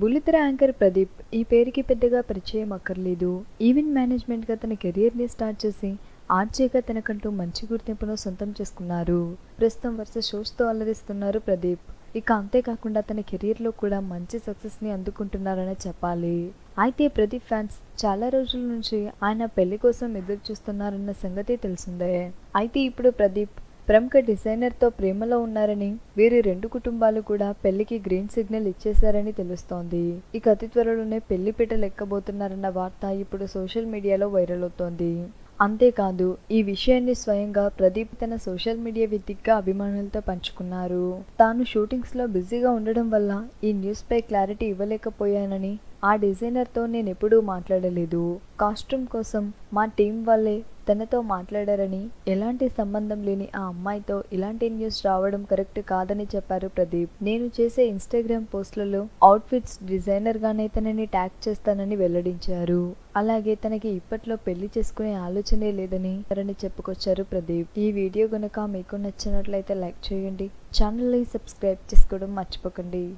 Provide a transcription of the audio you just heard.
బుల్లితెర యాంకర్ ప్రదీప్ ఈ పేరుకి పెద్దగా పరిచయం అక్కర్లేదు. ఈవెంట్ మేనేజ్మెంట్గా తన కెరియర్ని స్టార్ట్ చేసి ఆర్జేగా తనకంటూ మంచి గుర్తింపును సొంతం చేసుకున్నారు. ప్రస్తుతం వరుస షోస్తో అలరిస్తున్నారు ప్రదీప్. ఇక అంతేకాకుండా తన కెరీర్లో కూడా మంచి సక్సెస్ని అందుకుంటున్నారనే చెప్పాలి. అయితే ప్రదీప్ ఫ్యాన్స్ చాలా రోజుల నుంచి ఆయన పెళ్ళి కోసం ఎదురు చూస్తున్నారన్న సంగతి తెలిసిందే. అయితే ఇప్పుడు ప్రదీప్ ప్రముఖ డిజైనర్తో ప్రేమలో ఉన్నారని వీరి రెండు కుటుంబాలు కూడా పెళ్ళికి గ్రీన్ సిగ్నల్ ఇచ్చేశారని తెలుస్తోంది. ఇక అతి త్వరలోనే పెళ్ళి పీటలు ఎక్కబోతున్నారన్న వార్త ఇప్పుడు సోషల్ మీడియాలో వైరల్ అవుతోంది. అంతేకాదు ఈ విషయాన్ని స్వయంగా ప్రదీప్ తన సోషల్ మీడియా వేదికగా అభిమానులతో పంచుకున్నారు. తాను షూటింగ్స్లో బిజీగా ఉండడం వల్ల ఈ న్యూస్పై క్లారిటీ ఇవ్వలేకపోయానని ఆ డిజైనర్తో నేను ఎప్పుడూ మాట్లాడలేదు. కాస్ట్యూమ్ కోసం మా టీం వాళ్ళే తనతో మాట్లాడారని ఎలాంటి సంబంధం లేని ఆ అమ్మాయితో ఇలాంటి న్యూస్ రావడం కరెక్ట్ కాదని చెప్పారు ప్రదీప్. నేను చేసే ఇన్స్టాగ్రామ్ పోస్టులలో అవుట్ఫిట్స్ డిజైనర్ గానే తనని ట్యాగ్ చేస్తానని వెల్లడించారు. అలాగే తనకి ఇప్పట్లో పెళ్ళి చేసుకునే ఆలోచనే లేదని తనని చెప్పుకొచ్చారు ప్రదీప్. ఈ వీడియో గనుక మీకు నచ్చినట్లయితే లైక్ చేయండి. ఛానల్ని సబ్స్క్రైబ్ చేసుకోవడం మర్చిపోకండి.